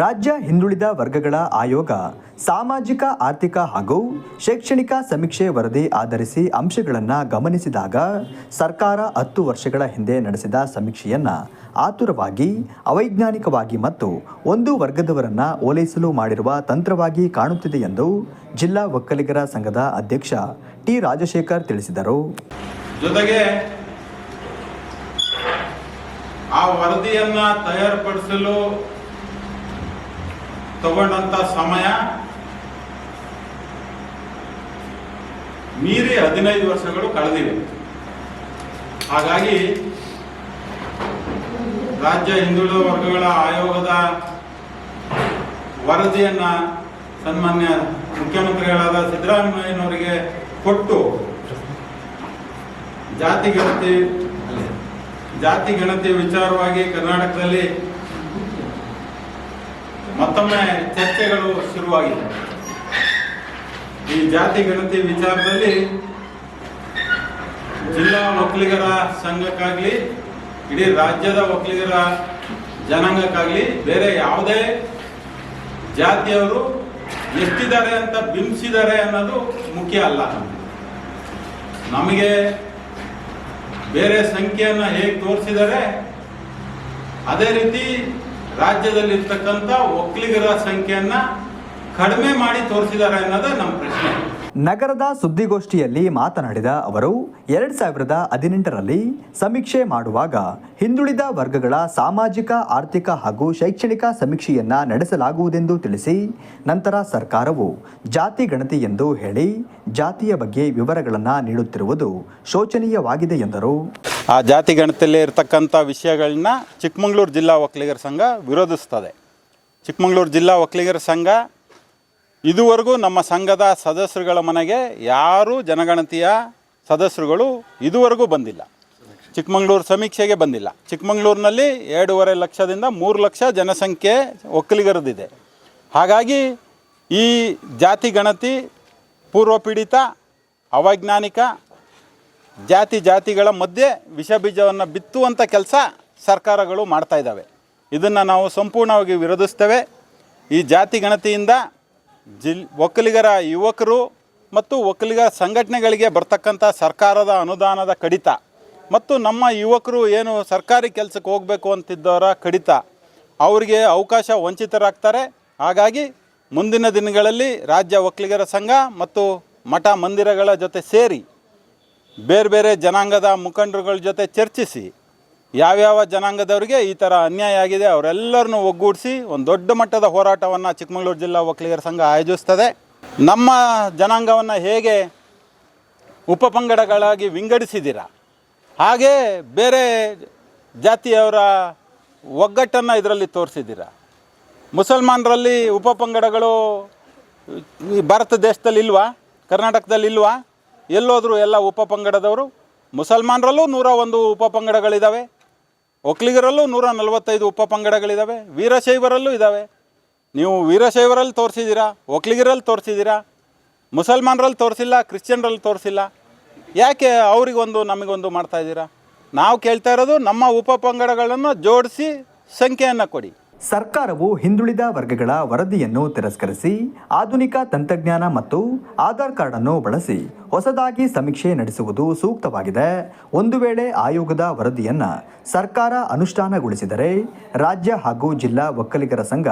ರಾಜ್ಯ ಹಿಂದುಳಿದ ವರ್ಗಗಳ ಆಯೋಗ ಸಾಮಾಜಿಕ, ಆರ್ಥಿಕ ಹಾಗೂ ಶೈಕ್ಷಣಿಕ ಸಮೀಕ್ಷೆ ವರದಿ ಆಧರಿಸಿ ಅಂಶಗಳನ್ನು ಗಮನಿಸಿದಾಗ ಸರ್ಕಾರ ಹತ್ತು ವರ್ಷಗಳ ಹಿಂದೆ ನಡೆಸಿದ ಸಮೀಕ್ಷೆಯನ್ನು ಆತುರವಾಗಿ, ಅವೈಜ್ಞಾನಿಕವಾಗಿ ಮತ್ತು ಒಂದು ವರ್ಗದವರನ್ನು ಓಲೈಸಲು ಮಾಡಿರುವ ತಂತ್ರವಾಗಿ ಕಾಣುತ್ತಿದೆ ಎಂದು ಜಿಲ್ಲಾ ಒಕ್ಕಲಿಗರ ಸಂಘದ ಅಧ್ಯಕ್ಷ ಟಿ ರಾಜಶೇಖರ್ ತಿಳಿಸಿದರು. ಜೊತೆಗೆ ಆ ವರದಿಯನ್ನು ತಯಾರುಪಡಿಸಲು ತಗೊಂಡಂತ ಸಮಯ ಮೀರಿ ಹದಿನೈದು ವರ್ಷಗಳು ಕಳೆದಿವೆ. ಹಾಗಾಗಿ ರಾಜ್ಯ ಹಿಂದುಳಿದ ವರ್ಗಗಳ ಆಯೋಗದ ವರದಿಯನ್ನ ಸನ್ಮಾನ್ಯ ಮುಖ್ಯಮಂತ್ರಿಗಳಾದ ಸಿದ್ದರಾಮಯ್ಯನವರಿಗೆ ಕೊಟ್ಟು ಜಾತಿ ಗಣತಿ ಜಾತಿ ಗಣತಿ ವಿಚಾರವಾಗಿ ಕರ್ನಾಟಕದಲ್ಲಿ ಮತ್ತೊಮ್ಮೆ ಚರ್ಚೆಗಳು ಶುರುವಾಗಿದೆ ಈ ಜಾತಿ ಗಣತಿ ವಿಚಾರದಲ್ಲಿ ಜಿಲ್ಲಾ ಒಕ್ಕಲಿಗರ ಸಂಘಕ್ಕಾಗ್ಲಿ, ಇಡೀ ರಾಜ್ಯದ ಒಕ್ಕಲಿಗರ ಜನಾಂಗಕ್ಕಾಗ್ಲಿ ಬೇರೆ ಯಾವುದೇ ಜಾತಿಯವರು ಎಷ್ಟಿದ್ದಾರೆ ಅಂತ ಬಿಂಬಿಸಿದ್ದಾರೆ ಅನ್ನೋದು ಮುಖ್ಯ ಅಲ್ಲ. ನಮಗೆ ಬೇರೆ ಸಂಖ್ಯೆಯನ್ನು ಹೇಗೆ ತೋರಿಸಿದರೆ, ಅದೇ ರೀತಿ ರಾಜ್ಯದಲ್ಲಿರ್ತಕ್ಕಂಥ ಒಕ್ಕಲಿಗರ ಸಂಖ್ಯೆಯನ್ನ ಕಡಿಮೆ ಮಾಡಿ ತೋರಿಸಿದ್ದಾರೆ ಅನ್ನೋದೇ ನಮ್ಮ ಪ್ರಶ್ನೆ. ನಗರದ ಸುದ್ದಿಗೋಷ್ಠಿಯಲ್ಲಿ ಮಾತನಾಡಿದ ಅವರು, ಎರಡ್ ಸಾವಿರದ ಹದಿನೆಂಟರಲ್ಲಿ ಸಮೀಕ್ಷೆ ಮಾಡುವಾಗ ಹಿಂದುಳಿದ ವರ್ಗಗಳ ಸಾಮಾಜಿಕ, ಆರ್ಥಿಕ ಹಾಗೂ ಶೈಕ್ಷಣಿಕ ಸಮೀಕ್ಷೆಯನ್ನ ನಡೆಸಲಾಗುವುದೆಂದು ತಿಳಿಸಿ, ನಂತರ ಸರ್ಕಾರವು ಜಾತಿ ಗಣತಿ ಎಂದು ಹೇಳಿ ಜಾತಿಯ ಬಗ್ಗೆ ವಿವರಗಳನ್ನು ನೀಡುತ್ತಿರುವುದು ಶೋಚನೀಯವಾಗಿದೆ ಎಂದರು. ಆ ಜಾತಿ ಗಣತಿಯಲ್ಲಿ ಇರತಕ್ಕಂಥ ವಿಷಯಗಳನ್ನ ಚಿಕ್ಕಮಗಳೂರು ಜಿಲ್ಲಾ ಒಕ್ಕಲಿಗರ ಸಂಘ ವಿರೋಧಿಸ್ತದೆ. ಚಿಕ್ಕಮಗಳೂರು ಜಿಲ್ಲಾ ಒಕ್ಕಲಿಗರ ಸಂಘ ಇದುವರೆಗೂ ನಮ್ಮ ಸಂಘದ ಸದಸ್ಯರುಗಳ ಮನೆಗೆ ಯಾರೂ ಜನಗಣತಿಯ ಸದಸ್ಯರುಗಳು ಇದುವರೆಗೂ ಬಂದಿಲ್ಲ. ಚಿಕ್ಕಮಗಳೂರು ಸಮೀಕ್ಷೆಗೆ ಬಂದಿಲ್ಲ. ಚಿಕ್ಕಮಗಳೂರಿನಲ್ಲಿ ಎರಡೂವರೆ ಲಕ್ಷದಿಂದ ಮೂರು ಲಕ್ಷ ಜನಸಂಖ್ಯೆ ಒಕ್ಕಲಿಗರದಿದೆ ಹಾಗಾಗಿ ಈ ಜಾತಿ ಗಣತಿ ಪೂರ್ವಪೀಡಿತ, ಅವೈಜ್ಞಾನಿಕ ಜಾತಿ ಜಾತಿಗಳ ಮಧ್ಯೆ ವಿಷ ಬೀಜವನ್ನು ಬಿತ್ತುವಂಥ ಕೆಲಸ ಸರ್ಕಾರಗಳು ಮಾಡ್ತಾ ಇದ್ದಾವೆ. ಇದನ್ನು ನಾವು ಸಂಪೂರ್ಣವಾಗಿ ವಿರೋಧಿಸ್ತೇವೆ. ಈ ಜಾತಿ ಗಣತಿಯಿಂದ ಜಿಲ್ ಒಕ್ಕಲಿಗರ ಯುವಕರು ಮತ್ತು ಒಕ್ಕಲಿಗರ ಸಂಘಟನೆಗಳಿಗೆ ಬರ್ತಕ್ಕಂಥ ಸರ್ಕಾರದ ಅನುದಾನದ ಕಡಿತ ಮತ್ತು ನಮ್ಮ ಯುವಕರು ಏನು ಸರ್ಕಾರಿ ಕೆಲಸಕ್ಕೆ ಹೋಗಬೇಕು ಅಂತಿದ್ದವರ ಕಡಿತ ಅವರಿಗೆ ಅವಕಾಶ ವಂಚಿತರಾಗ್ತಾರೆ. ಹಾಗಾಗಿ ಮುಂದಿನ ದಿನಗಳಲ್ಲಿ ರಾಜ್ಯ ಒಕ್ಕಲಿಗರ ಸಂಘ ಮತ್ತು ಮಠ ಮಂದಿರಗಳ ಜೊತೆ ಸೇರಿ ಬೇರೆ ಬೇರೆ ಜನಾಂಗದ ಮುಖಂಡರುಗಳ ಜೊತೆ ಚರ್ಚಿಸಿ, ಯಾವ್ಯಾವ ಜನಾಂಗದವರಿಗೆ ಈ ಥರ ಅನ್ಯಾಯ ಆಗಿದೆ ಅವರೆಲ್ಲರನ್ನು ಒಗ್ಗೂಡಿಸಿ ಒಂದು ದೊಡ್ಡ ಮಟ್ಟದ ಹೋರಾಟವನ್ನು ಚಿಕ್ಕಮಗಳೂರು ಜಿಲ್ಲಾ ಒಕ್ಕಲಿಗರ ಸಂಘ ಆಯೋಜಿಸ್ತದೆ ನಮ್ಮ ಜನಾಂಗವನ್ನು ಹೇಗೆ ಉಪಪಂಗಡಗಳಾಗಿ ವಿಂಗಡಿಸಿದ್ದೀರಾ ಹಾಗೆ ಬೇರೆ ಜಾತಿಯವರ ಒಗ್ಗಟ್ಟನ್ನು ಇದರಲ್ಲಿ ತೋರಿಸಿದ್ದೀರ ಮುಸಲ್ಮಾನರಲ್ಲಿ ಉಪಪಂಗಡಗಳು ಭಾರತ ದೇಶದಲ್ಲಿ ಇಲ್ವಾ? ಕರ್ನಾಟಕದಲ್ಲಿ ಇಲ್ವಾ? ಎಲ್ಲೋದ್ರು ಎಲ್ಲ ಉಪಪಂಗಡದವರು ಮುಸಲ್ಮಾನರಲ್ಲೂ ನೂರ ಒಂದು ಉಪಪಂಗಡಗಳಿದ್ದಾವೆ ಒಕ್ಕಲಿಗರಲ್ಲೂ ನೂರ ನಲವತ್ತೈದು ಉಪಪಂಗಡಗಳಿದ್ದಾವೆ ವೀರಶೈವರಲ್ಲೂ ಇದ್ದಾವೆ ನೀವು ವೀರಶೈವರಲ್ಲಿ ತೋರಿಸಿದ್ದೀರಾ ಒಕ್ಕಲಿಗರಲ್ಲಿ ತೋರಿಸಿದ್ದೀರಾ ಮುಸಲ್ಮಾನರಲ್ಲಿ ತೋರಿಸಿಲ್ಲ, ಕ್ರಿಶ್ಚಿಯನ್ರಲ್ಲಿ ತೋರಿಸಿಲ್ಲ, ಯಾಕೆ ಅವರಿಗೊಂದು, ನಮಗೊಂದು ಮಾಡ್ತಾ ಇದ್ದೀರಾ? ನಾವು ಕೇಳ್ತಾ ಇರೋದು ನಮ್ಮ ಉಪಪಂಗಡಗಳನ್ನು ಜೋಡಿಸಿ ಸಂಖ್ಯೆಯನ್ನು ಕೊಡಿ. ಸರ್ಕಾರವು ಹಿಂದುಳಿದ ವರ್ಗಗಳ ವರದಿಯನ್ನು ತಿರಸ್ಕರಿಸಿ, ಆಧುನಿಕ ತಂತ್ರಜ್ಞಾನ ಮತ್ತು ಆಧಾರ್ ಕಾರ್ಡನ್ನು ಬಳಸಿ ಹೊಸದಾಗಿ ಸಮೀಕ್ಷೆ ನಡೆಸುವುದು ಸೂಕ್ತವಾಗಿದೆ. ಒಂದು ವೇಳೆ ಆಯೋಗದ ವರದಿಯನ್ನು ಸರ್ಕಾರ ಅನುಷ್ಠಾನಗೊಳಿಸಿದರೆ ರಾಜ್ಯ ಹಾಗೂ ಜಿಲ್ಲಾ ಒಕ್ಕಲಿಗರ ಸಂಘ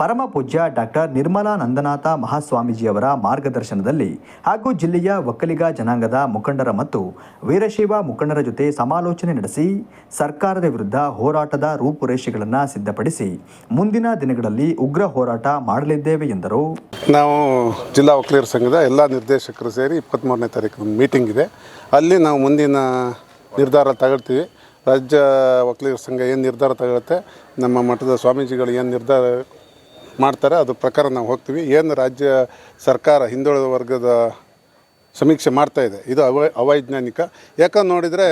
ಪರಮ ಪೂಜ್ಯ ಡಾಕ್ಟರ್ ನಿರ್ಮಲಾ ನಂದನಾಥ ಮಹಾಸ್ವಾಮೀಜಿಯವರ ಮಾರ್ಗದರ್ಶನದಲ್ಲಿ ಹಾಗೂ ಜಿಲ್ಲೆಯ ಒಕ್ಕಲಿಗ ಜನಾಂಗದ ಮುಖಂಡರ ಮತ್ತು ವೀರಶೈವ ಮುಖಂಡರ ಜೊತೆ ಸಮಾಲೋಚನೆ ನಡೆಸಿ ಸರ್ಕಾರದ ವಿರುದ್ಧ ಹೋರಾಟದ ರೂಪುರೇಷೆಗಳನ್ನು ಸಿದ್ಧಪಡಿಸಿ ಮುಂದಿನ ದಿನಗಳಲ್ಲಿ ಉಗ್ರ ಹೋರಾಟ ಮಾಡಲಿದ್ದೇವೆ ಎಂದರು. ನಾವು ಜಿಲ್ಲಾ ಒಕ್ಕಲಿಗರ ಸಂಘದ ಎಲ್ಲ ನಿರ್ದೇಶಕರು ಸೇರಿ ಇಪ್ಪತ್ತ್ಮೂರನೇ ತಾರೀಕು ಒಂದು ಮೀಟಿಂಗ್ ಇದೆ. ಅಲ್ಲಿ ನಾವು ಮುಂದಿನ ನಿರ್ಧಾರ ತಗೊಳ್ತೀವಿ. ರಾಜ್ಯ ವಕೀಲರ ಸಂಘ ಏನು ನಿರ್ಧಾರ ತಗೊಳುತ್ತೆ, ನಮ್ಮ ಮಠದ ಸ್ವಾಮೀಜಿಗಳು ಏನು ನಿರ್ಧಾರ ಮಾಡ್ತಾರೆ, ಅದು ಪ್ರಕಾರ ನಾವು ಹೋಗ್ತೀವಿ. ಏನು ರಾಜ್ಯ ಸರ್ಕಾರ ಹಿಂದುಳಿದ ವರ್ಗದ ಸಮೀಕ್ಷೆ ಮಾಡ್ತಾ ಇದೆ, ಇದು ಅವ, ಅವೈಜ್ಞಾನಿಕ. ಯಾಕಂದ್ರೆ ನೋಡಿದರೆ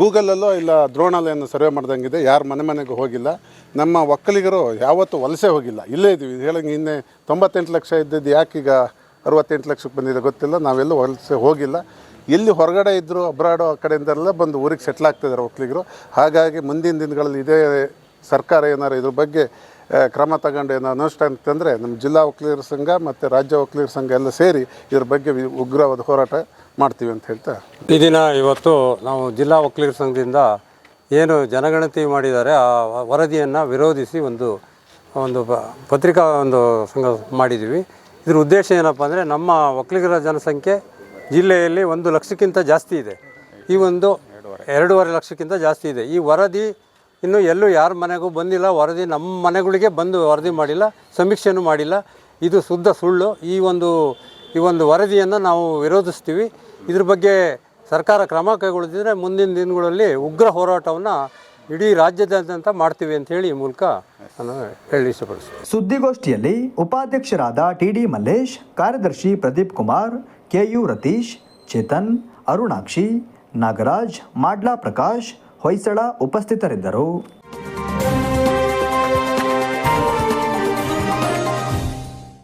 ಗೂಗಲಲ್ಲೋ ಇಲ್ಲ ದ್ರೋಣಾಲಯನ್ನು ಸರ್ವೆ ಮಾಡ್ದಂಗಿದೆ, ಯಾರು ಮನೆ ಮನೆಗೂ ಹೋಗಿಲ್ಲ. ನಮ್ಮ ಒಕ್ಕಲಿಗರು ಯಾವತ್ತೂ ವಲಸೆ ಹೋಗಿಲ್ಲ. ಇಲ್ಲೇ ಇದ್ದೀವಿ ಹೇಳಂಗೆ ಇನ್ನೇ ತೊಂಬತ್ತೆಂಟು ಲಕ್ಷ ಇದ್ದಿದ್ದು ಯಾಕೀಗ ಅರವತ್ತೆಂಟು ಲಕ್ಷಕ್ಕೆ ಬಂದಿದೆ ಗೊತ್ತಿಲ್ಲ, ನಾವೆಲ್ಲೂ ಹೊಲಸೆ ಹೋಗಿಲ್ಲ. ಎಲ್ಲಿ ಹೊರಗಡೆ ಇದ್ದರೂ ಅಬ್ರಾಡು ಆ ಕಡೆಯಿಂದೆಲ್ಲ ಬಂದು ಊರಿಗೆ ಸೆಟ್ಲ್ ಆಗ್ತಿದ್ದಾರೆ ಒಕ್ಕಲಿಗರು ಹಾಗಾಗಿ ಮುಂದಿನ ದಿನಗಳಲ್ಲಿ ಇದೇ ಸರ್ಕಾರ ಏನಾರು ಇದ್ರ ಬಗ್ಗೆ ಕ್ರಮ ತಗೊಂಡು ಏನೋ ಅನುಷ್ಠಾನ ಅಂತಂದರೆ ನಮ್ಮ ಜಿಲ್ಲಾ ವಕೀಲರ ಸಂಘ ಮತ್ತು ರಾಜ್ಯ ವಕೀಲರ ಸಂಘ ಎಲ್ಲ ಸೇರಿ ಇದ್ರ ಬಗ್ಗೆ ಉಗ್ರವಾದ ಹೋರಾಟ ಮಾಡ್ತೀವಿ ಅಂತ ಹೇಳ್ತಾ. ಈ ದಿನ ಇವತ್ತು ನಾವು ಜಿಲ್ಲಾ ವಕೀಲರ ಸಂಘದಿಂದ ಏನು ಜನಗಣತಿ ಮಾಡಿದ್ದಾರೆ, ಆ ವರದಿಯನ್ನು ವಿರೋಧಿಸಿ ಒಂದು ಒಂದು ಪತ್ರಿಕಾ ಒಂದು ಸಂಘ ಮಾಡಿದ್ದೀವಿ. ಇದ್ರ ಉದ್ದೇಶ ಏನಪ್ಪ ಅಂದರೆ ನಮ್ಮ ಒಕ್ಕಲಿಗರ ಜನಸಂಖ್ಯೆ ಜಿಲ್ಲೆಯಲ್ಲಿ ಒಂದು ಲಕ್ಷಕ್ಕಿಂತ ಜಾಸ್ತಿ ಇದೆ. ಈ ಒಂದು ಎರಡೂವರೆ ಲಕ್ಷಕ್ಕಿಂತ ಜಾಸ್ತಿ ಇದೆ. ಈ ವರದಿ ಇನ್ನು ಎಲ್ಲೂ ಯಾರ ಮನೆಗೂ ಬಂದಿಲ್ಲ, ವರದಿ ನಮ್ಮ ಮನೆಗಳಿಗೆ ಬಂದು ವರದಿ ಮಾಡಿಲ್ಲ ಸಮೀಕ್ಷೆಯೂ ಮಾಡಿಲ್ಲ. ಇದು ಶುದ್ಧ ಸುಳ್ಳು. ಈ ಒಂದು ಈ ಒಂದು ವರದಿಯನ್ನು ನಾವು ವಿರೋಧಿಸ್ತೀವಿ. ಇದ್ರ ಬಗ್ಗೆ ಸರ್ಕಾರ ಕ್ರಮ ಕೈಗೊಳ್ಳದಿದ್ದರೆ ಮುಂದಿನ ದಿನಗಳಲ್ಲಿ ಉಗ್ರ ಹೋರಾಟವನ್ನು ಇಡೀ ರಾಜ್ಯದಾದ್ಯಂತ ಮಾಡ್ತೀವಿ ಅಂತ ಹೇಳಿ ಈ ಮೂಲಕ ನಾನು ಹೇಳಿ ಸುದ್ದಿಗೋಷ್ಠಿಯಲ್ಲಿ ಉಪಾಧ್ಯಕ್ಷರಾದ ಟಿ ಡಿ ಮಲ್ಲೇಶ್, ಕಾರ್ಯದರ್ಶಿ ಪ್ರದೀಪ್ ಕುಮಾರ್, ಕೆಯು ರತೀಶ್, ಚೇತನ್, ಅರುಣಾಕ್ಷಿ, ನಾಗರಾಜ್, ಮಾಡ್ಲಾ ಪ್ರಕಾಶ್, ಹೊಯ್ಸಳ ಉಪಸ್ಥಿತರಿದ್ದರು.